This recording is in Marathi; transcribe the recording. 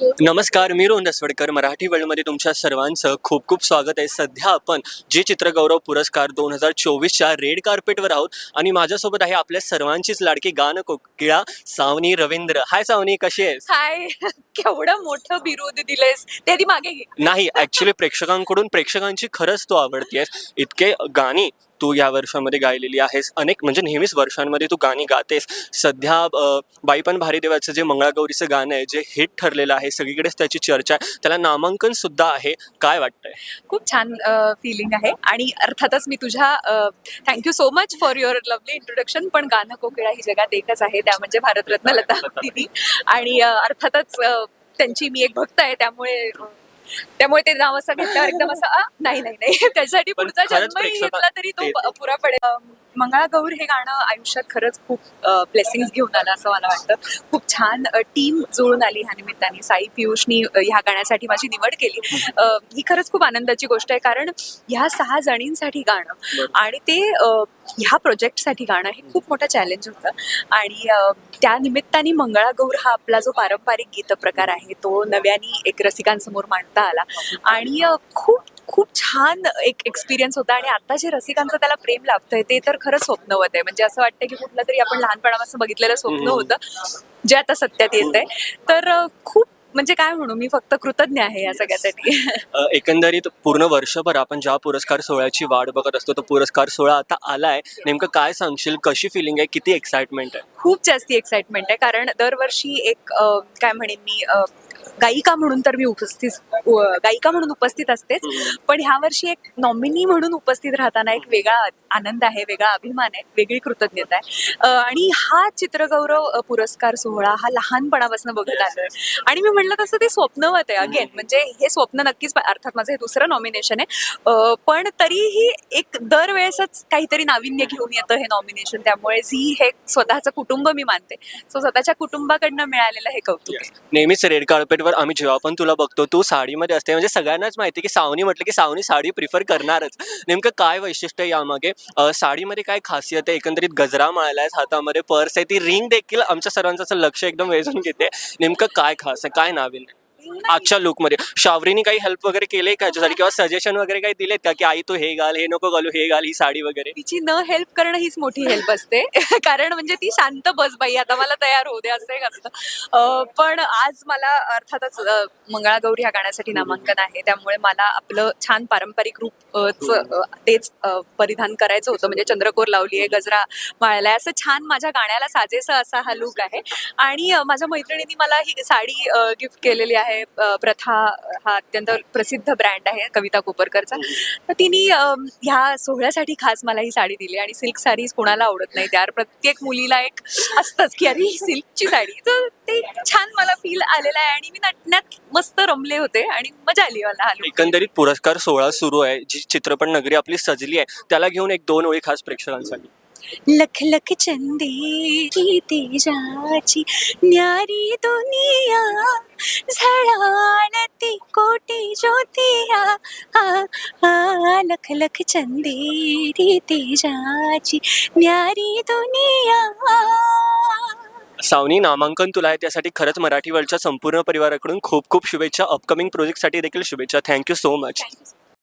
नमस्कार मी रोहन रसवडकर मराठी वर्ल्डमध्ये तुमच्या सर्वांचं खूप खूप स्वागत आहे. सध्या आपण जे चित्रगौरव पुरस्कार दोन हजार चोवीसच्या रेड कार्पेटवर आहोत आणि माझ्यासोबत आहे आपल्या सर्वांचीच लाडकी गान कोकिळा सावनी रवींद्र. हाय सावनी कशी आहेस? हाय. केवढं मोठं बिरुद दिलेस ते आधी मागे घे. नाही ऍक्च्युली प्रेक्षकांकडून प्रेक्षकांची खरंच तू आवडतीयस. इतके गाणी तू या वर्षामध्ये गायलेली आहेस. अनेक म्हणजे नेहमीच वर्षांमध्ये तू गाणी गातेस. सध्या अ, बाई पण भारी देवाचं जे मंगळागौरीचं गाणं आहे जे हिट ठरलेलं आहे सगळीकडेच त्याची चर्चा आहे. त्याला नामांकन सुद्धा आहे. काय वाटतंय? खूप छान फिलिंग आहे. आणि अर्थातच मी तुझ्या thank you so much for your lovely introduction पण गाणं कोकिळा ही जगात एकच आहे. त्या म्हणजे भारतरत्न लता दिदी. आणि अर्थातच त्यांची मी एक भक्त आहे. त्यामुळे त्यामुळे ते नाव असं घेतल्यावर एकदम असं आ, नाही नाही नाही. त्याच्यासाठी पण पुढचा खरंच जन्मही घेतला तरी तो ते- प- पुरा पडेल अ, मंगळागौर हे गाणं आयुष्यात खरंच खूप ब्लेसिंग्स घेऊन आलं असं मला वाटतं. खूप छान टीम जुळून आली ह्या निमित्ताने. साई पियुषनी अ, ह्या गाण्यासाठी माझी निवड केली. अ, ही खरंच खूप आनंदाची गोष्ट आहे कारण ह्या सहा जणींसाठी गाणं आणि ते अ, ह्या प्रोजेक्टसाठी गाणं हे खूप मोठं चॅलेंज होतं. आणि अ, त्या निमित्ताने मंगळागौर हा आपला जो पारंपरिक गीत प्रकार आहे तो नव्याने एक रसिकांसमोर मांडता आला. आणि खूप खूप छान एक एक्सपिरियन्स होता आणि आता जे रसिकांचं त्याला प्रेम लाभतंय ते तर खरंच स्वप्नवत आहे. म्हणजे असं वाटतं की कुठलं तरी आपण लहानपणापासून बघितलेलं स्वप्न. होतं जे आता सत्यात येत आहे तर खूप म्हणजे काय म्हणू मी फक्त कृतज्ञ आहे या सगळ्यासाठी. अ, एकंदरीत पूर्ण वर्षभर आपण ज्या पुरस्कार सोहळ्याची वाट बघत असतो तो पुरस्कार सोहळा आता आलाय. नेमकं काय सांगशील? कशी फिलिंग आहे? किती एक्साइटमेंट आहे? खूप जास्ती एक्साइटमेंट आहे. कारण दरवर्षी एक अ, काय म्हणेन मी अ, गायिका म्हणून तर मी उपस्थित गायिका म्हणून उपस्थित असतेच. पण ह्या वर्षी एक नॉमिनी म्हणून उपस्थित राहताना एक वेगळा आनंद आहे वेगळा अभिमान आहे वेगळी कृतज्ञता आहे. आणि हा चित्रगौरव पुरस्कार सोहळा हा लहानपणापासून बघत आलोय. आणि मी म्हणलं तसं ते स्वप्नवत आहे अगेन. म्हणजे हे स्वप्न नक्कीच अर्थात माझं हे दुसरं नॉमिनेशन आहे. पण तरीही एक दरवेळेसच काहीतरी नाविन्य घेऊन येतं हे नॉमिनेशन त्यामुळे झी हे स्वतःचं कुटुंब मी मानते. सो स्वतःच्या कुटुंबाकडनं मिळालेलं हे कौतुक नेहमीच रेड कार्पेटवर आम्ही जेव्हा पण तुला बघतो तू साडीमध्ये असते. म्हणजे सगळ्यांनाच माहिती की सावनी म्हटलं की सावनी साडी प्रिफर करणारच. नेमकं काय वैशिष्ट्य आहे यामागे? साडीमध्ये काय खासियत आहे? एकंदरीत गजरा माळायला आहे हातामध्ये पर्स आहे ती रिंग देखील आमच्या सर्वांचं असं लक्ष एकदम वेधून घेते. नेमकं काय खास आहे? काय नाविन आजच्या लुकमध्ये शावरीने काही हेल्प वगैरे केले का याच्यासाठी? किंवा सजेशन वगैरे काही दिलेत का की आई तू हे घाल हे नको घालू हे घाल ही साडी वगैरे? तिची न हेल्प करणं हीच मोठी हेल्प असते. कारण म्हणजे ती शांत बस बाई. आता मला तयार होऊ दे असं एक असतं. अं, पण आज मला अर्थातच अं, मंगळागौरी ह्या गाण्यासाठी नामांकन आहे. त्यामुळे मला आपलं छान पारंपरिक रूप अं, च, अं, तेच अं, परिधान करायचं होतं. म्हणजे चंद्रकोर लावली आहे गजरा माळलाय असं छान माझ्या गाण्याला साजेसं असा हा लुक आहे. आणि अं, माझ्या मैत्रिणींनी मला ही साडी गिफ्ट केलेली आहे. आहे प्रथा हा अत्यंत प्रसिद्ध ब्रँड आहे कविता कोपरकरचा. तर तिने ह्या सोहळ्यासाठी खास मला ही साडी दिली आणि सिल्क साडीज कोणाला आवडत नाही. त्यावर प्रत्येक मुलीला एक असतंच की अरे ही सिल्कची साडी. तर ते छान मला फील आलेलं आहे आणि मी नटण्यात मस्त रमले होते आणि मजा आली मला एकंदरीत पुरस्कार सोहळा सुरू आहे. जी चित्रपट नगरी आपली सजली आहे त्याला घेऊन एक दोन ओळी खास प्रेक्षकांसाठी. लख लख चंदेरी तेजाची न्यारी दुनिया झळाळती कोटी ज्योतिया. आ, आ, लख लख चंदेरी तेजाची न्यारी दुनिया. सावनी नामांकन तुला आहे त्यासाठी खरंच मराठी वर्ल्डच्या संपूर्ण परिवाराकडून खूप खूप शुभेच्छा. अपकमिंग प्रोजेक्टसाठी देखील शुभेच्छा. Thank you so much